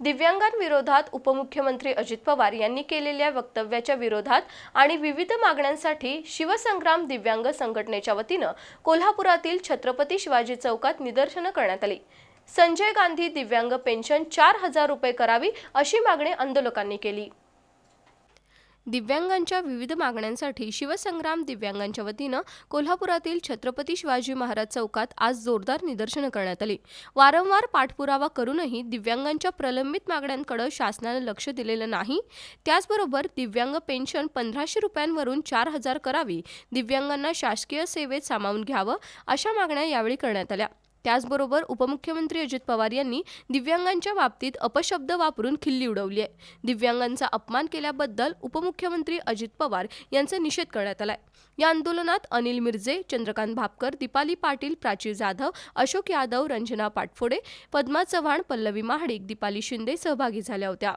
दिव्यांगांविरोधात उपमुख्यमंत्री अजित पवार यांनी केलेल्या वक्तव्याच्या विरोधात आणि विविध मागण्यांसाठी शिवसंग्राम दिव्यांग संघटनेच्या वतीनं कोल्हापुरातील छत्रपती शिवाजी चौकात निदर्शनं करण्यात आली. संजय गांधी दिव्यांग पेन्शन चार हजार रुपये करावी अशी मागणी आंदोलकांनी केली. दिव्यांगांच्या विविध मागण्यांसाठी शिवसंग्राम दिव्यांगांच्या वतीनं कोल्हापुरातील छत्रपती शिवाजी महाराज चौकात आज जोरदार निदर्शनं करण्यात आली. वारंवार पाठपुरावा करूनही दिव्यांगांच्या प्रलंबित मागण्यांकडे शासनानं लक्ष दिलेलं नाही. त्याचबरोबर दिव्यांग पेन्शन पंधराशे रुपयांवरून चार हजार करावी दिव्यांगांना शासकीय सेवेत सामावून घ्यावं अशा मागण्या यावेळी करण्यात आल्या. त्याचबरोबर उपमुख्यमंत्री अजित पवार यांनी दिव्यांगांच्या बाबतीत अपशब्द वापरून खिल्ली उडवली आहे. दिव्यांगांचा अपमान केल्याबद्दल उपमुख्यमंत्री अजित पवार यांचा निषेध करण्यात आलाय. या आंदोलनात अनिल मिर्जे चंद्रकांत भापकर दीपाली पाटील प्राची जाधव अशोक यादव रंजना पाटफोडे पद्मा चव्हाण पल्लवी महाडिक दीपाली शिंदे सहभागी झाल्या होत्या.